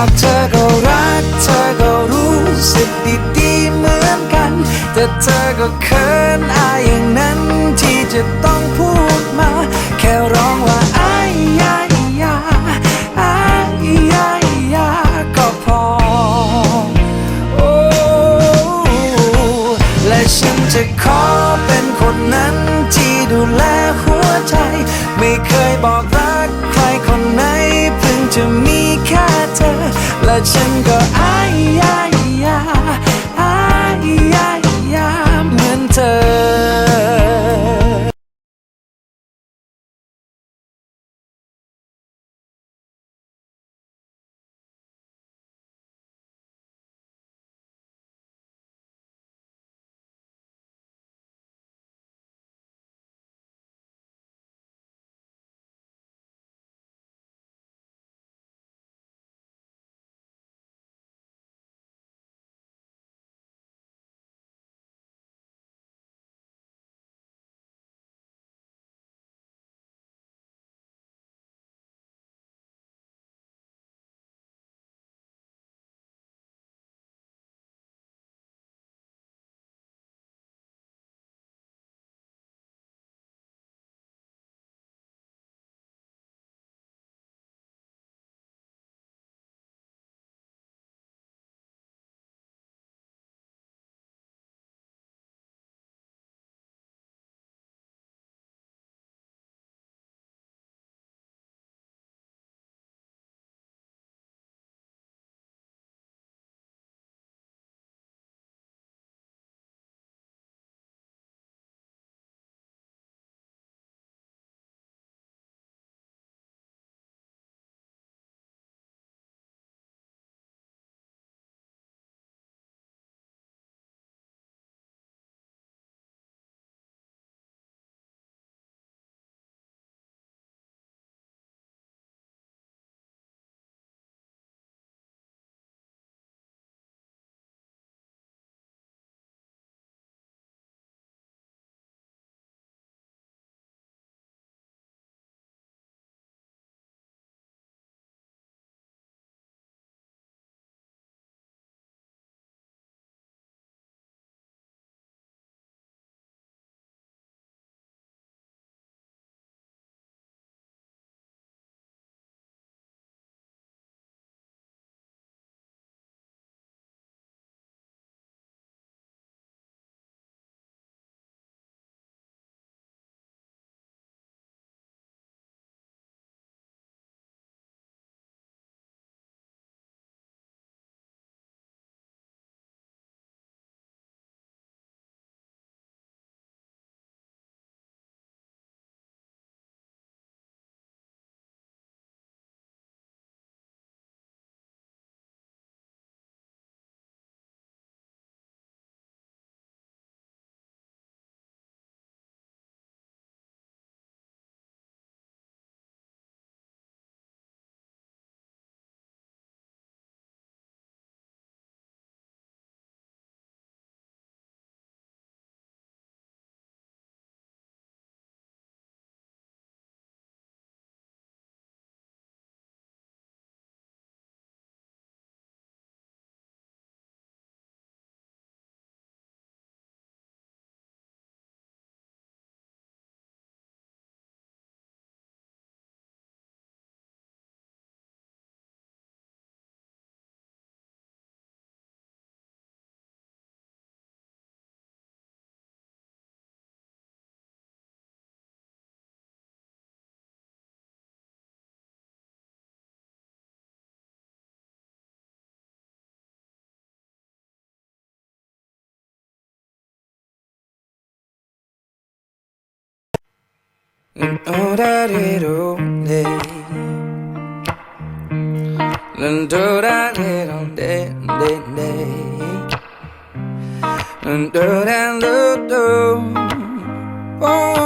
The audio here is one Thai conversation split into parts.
ากเธอก็รักเธอก็รู้สึกดีๆเหมือนกัน แต่เธอก็เขินอายอย่างนั้นที่จะต้อง legend girl You know that it only Then do that it on day, day, day Then do that, do, do Oh.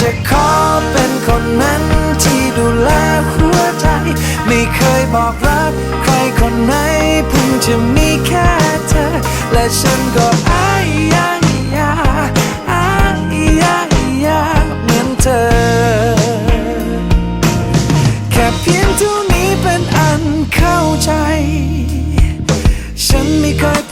จะขอเป็นคนนั้นที่ดูแลหัวใจ ไม่เคยบอกรักใครคนไหนเพิ่งจะมีแค่เธอ และฉันก็อาย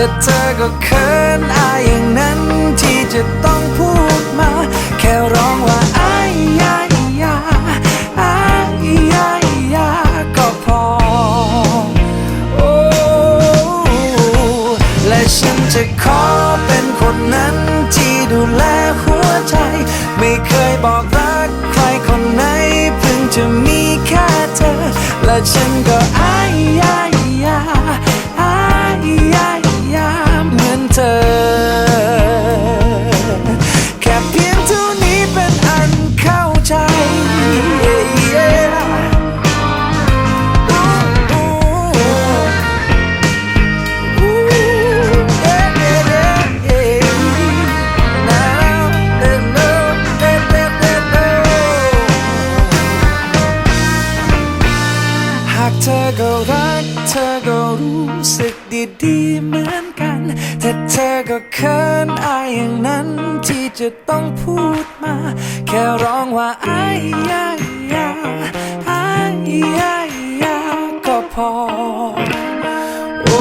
แต่เธอก็เขินอายอย่างนั้นที่จะต้องพูดมา แค่ร้องว่าอายยายาอายยายาก็พอ โอ้และฉันจะขอเป็นคนนั้นที่ดูแลหัวใจ ไม่เคยบอกรักใครคนไหน เพิ่งจะมีแค่เธอ และฉันก็อาย อย่างนั้นที่จะต้องพูดมา แค่ร้องว่าอายยายาอายยายาก็พอ โอ้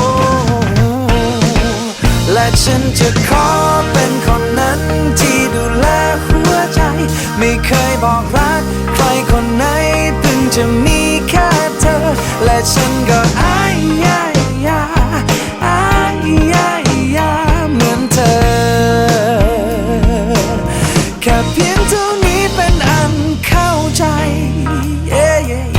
และฉันจะขอเป็นคนนั้นที่ดูแลหัวใจ ไม่เคยบอกรักใครคนไหนเพิ่งจะมีแค่เธอ และฉันก็อาย รื่องนี้เป็นอันเข้าใจ yeah, yeah.